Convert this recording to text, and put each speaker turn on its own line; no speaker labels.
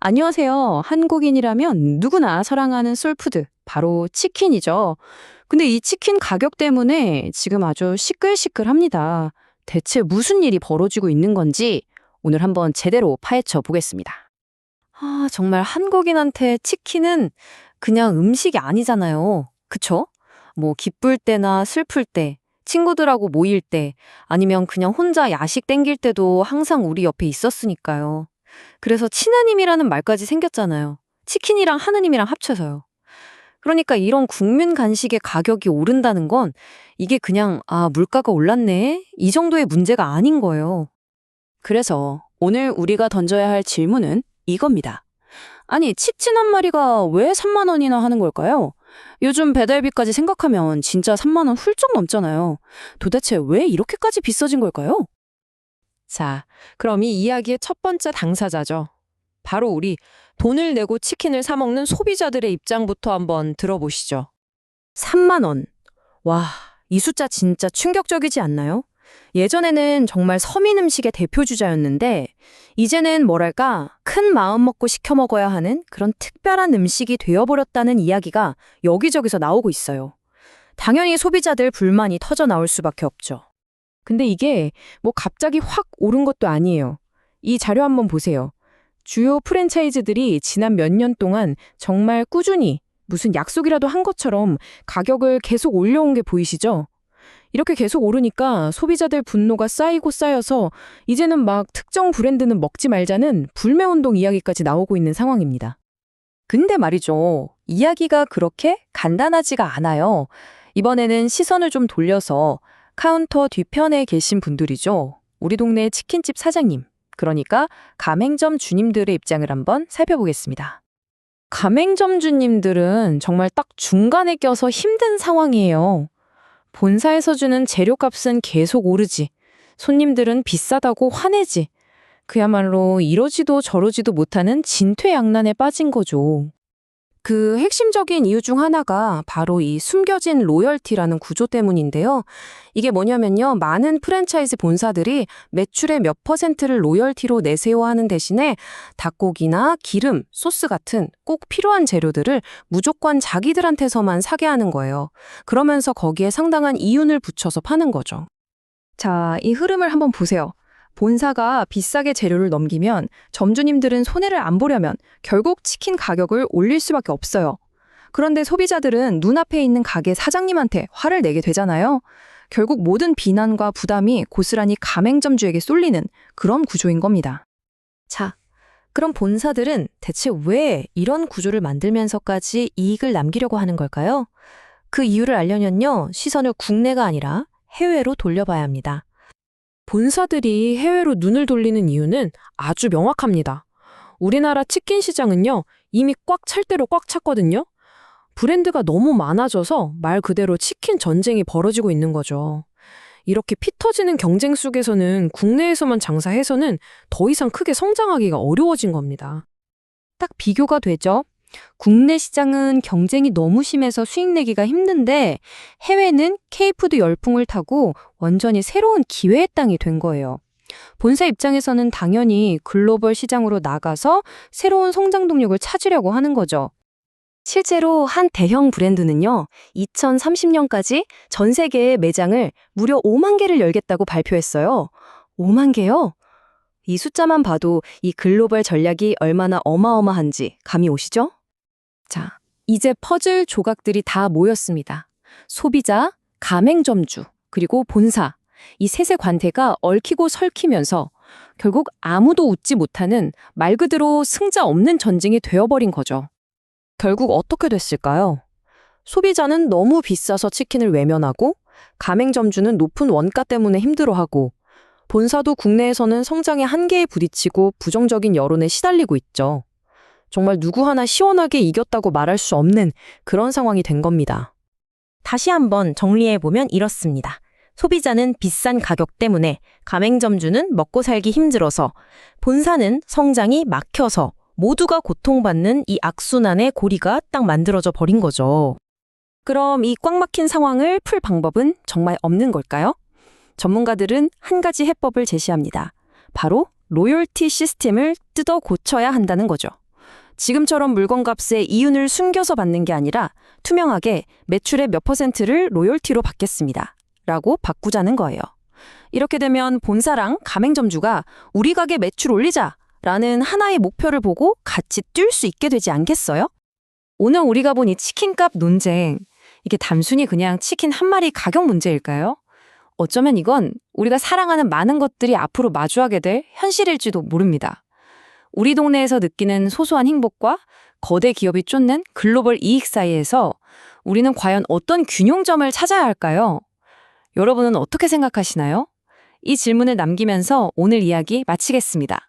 안녕하세요. 한국인이라면 누구나 사랑하는 솔푸드, 바로 치킨이죠. 근데 이 치킨 가격 때문에 지금 아주 시끌시끌합니다. 대체 무슨 일이 벌어지고 있는 건지 오늘 한번 제대로 파헤쳐 보겠습니다.
아, 정말 한국인한테 치킨은 그냥 음식이 아니잖아요. 그쵸? 뭐 기쁠 때나 슬플 때, 친구들하고 모일 때, 아니면 그냥 혼자 야식 땡길 때도 항상 우리 옆에 있었으니까요. 그래서 친하님이라는 말까지 생겼잖아요. 치킨이랑 하느님이랑 합쳐서요. 그러니까 이런 국민 간식의 가격이 오른다는 건 이게 그냥 아, 물가가 올랐네. 이 정도의 문제가 아닌 거예요.
그래서 오늘 우리가 던져야 할 질문은 이겁니다. 아니, 치킨 한 마리가 왜 3만 원이나 하는 걸까요? 요즘 배달비까지 생각하면 진짜 3만 원 훌쩍 넘잖아요. 도대체 왜 이렇게까지 비싸진 걸까요?
자, 그럼 이 이야기의 첫 번째 당사자죠. 바로 우리 돈을 내고 치킨을 사 먹는 소비자들의 입장부터 한번 들어보시죠.
3만 원. 와, 이 숫자 진짜 충격적이지 않나요? 예전에는 정말 서민 음식의 대표 주자였는데 이제는 뭐랄까 큰 마음 먹고 시켜 먹어야 하는 그런 특별한 음식이 되어버렸다는 이야기가 여기저기서 나오고 있어요. 당연히 소비자들 불만이 터져 나올 수밖에 없죠.
근데 이게 뭐 갑자기 확 오른 것도 아니에요. 이 자료 한번 보세요. 주요 프랜차이즈들이 지난 몇 년 동안 정말 꾸준히 무슨 약속이라도 한 것처럼 가격을 계속 올려온 게 보이시죠? 이렇게 계속 오르니까 소비자들 분노가 쌓이고 쌓여서 이제는 막 특정 브랜드는 먹지 말자는 불매운동 이야기까지 나오고 있는 상황입니다.
근데 말이죠. 이야기가 그렇게 간단하지가 않아요. 이번에는 시선을 좀 돌려서 카운터 뒤편에 계신 분들이죠. 우리 동네 치킨집 사장님, 그러니까 가맹점 주님들의 입장을 한번 살펴보겠습니다. 가맹점 주님들은 정말 딱 중간에 껴서 힘든 상황이에요. 본사에서 주는 재료값은 계속 오르지. 손님들은 비싸다고 화내지. 그야말로 이러지도 저러지도 못하는 진퇴양난에 빠진 거죠.
그 핵심적인 이유 중 하나가 바로 이 숨겨진 로열티라는 구조 때문인데요. 이게 뭐냐면요. 많은 프랜차이즈 본사들이 매출의 몇 퍼센트를 로열티로 내세워 하는 대신에 닭고기나 기름, 소스 같은 꼭 필요한 재료들을 무조건 자기들한테서만 사게 하는 거예요. 그러면서 거기에 상당한 이윤을 붙여서 파는 거죠.
자, 이 흐름을 한번 보세요. 본사가 비싸게 재료를 넘기면 점주님들은 손해를 안 보려면 결국 치킨 가격을 올릴 수밖에 없어요. 그런데 소비자들은 눈앞에 있는 가게 사장님한테 화를 내게 되잖아요. 결국 모든 비난과 부담이 고스란히 가맹점주에게 쏠리는 그런 구조인 겁니다.
자, 그럼 본사들은 대체 왜 이런 구조를 만들면서까지 이익을 남기려고 하는 걸까요? 그 이유를 알려면요, 시선을 국내가 아니라 해외로 돌려봐야 합니다.
본사들이 해외로 눈을 돌리는 이유는 아주 명확합니다. 우리나라 치킨 시장은요, 이미 꽉 찰 대로 꽉 찼거든요. 브랜드가 너무 많아져서 말 그대로 치킨 전쟁이 벌어지고 있는 거죠. 이렇게 피 터지는 경쟁 속에서는 국내에서만 장사해서는 더 이상 크게 성장하기가 어려워진 겁니다.
딱 비교가 되죠. 국내 시장은 경쟁이 너무 심해서 수익 내기가 힘든데 해외는 K푸드 열풍을 타고 완전히 새로운 기회의 땅이 된 거예요. 본사 입장에서는 당연히 글로벌 시장으로 나가서 새로운 성장 동력을 찾으려고 하는 거죠. 실제로 한 대형 브랜드는요, 2030년까지 전 세계의 매장을 무려 5만 개를 열겠다고 발표했어요. 5만 개요? 이 숫자만 봐도 이 글로벌 전략이 얼마나 어마어마한지 감이 오시죠? 자, 이제 퍼즐 조각들이 다 모였습니다. 소비자, 가맹점주, 그리고 본사. 이 셋의 관계가 얽히고 설키면서 결국 아무도 웃지 못하는 말 그대로 승자 없는 전쟁이 되어버린 거죠. 결국 어떻게 됐을까요? 소비자는 너무 비싸서 치킨을 외면하고 가맹점주는 높은 원가 때문에 힘들어하고 본사도 국내에서는 성장의 한계에 부딪히고 부정적인 여론에 시달리고 있죠. 정말 누구 하나 시원하게 이겼다고 말할 수 없는 그런 상황이 된 겁니다. 다시 한번 정리해보면 이렇습니다. 소비자는 비싼 가격 때문에 가맹점주는 먹고 살기 힘들어서 본사는 성장이 막혀서 모두가 고통받는 이 악순환의 고리가 딱 만들어져 버린 거죠. 그럼 이 꽉 막힌 상황을 풀 방법은 정말 없는 걸까요? 전문가들은 한 가지 해법을 제시합니다. 바로 로열티 시스템을 뜯어 고쳐야 한다는 거죠.
지금처럼 물건값에 이윤을 숨겨서 받는 게 아니라 투명하게 매출의 몇 퍼센트를 로열티로 받겠습니다. 라고 바꾸자는 거예요. 이렇게 되면 본사랑 가맹점주가 우리 가게 매출 올리자! 라는 하나의 목표를 보고 같이 뛸 수 있게 되지 않겠어요?
오늘 우리가 본 이 치킨값 논쟁, 이게 단순히 그냥 치킨 한 마리 가격 문제일까요? 어쩌면 이건 우리가 사랑하는 많은 것들이 앞으로 마주하게 될 현실일지도 모릅니다. 우리 동네에서 느끼는 소소한 행복과 거대 기업이 쫓는 글로벌 이익 사이에서 우리는 과연 어떤 균형점을 찾아야 할까요? 여러분은 어떻게 생각하시나요? 이 질문을 남기면서 오늘 이야기 마치겠습니다.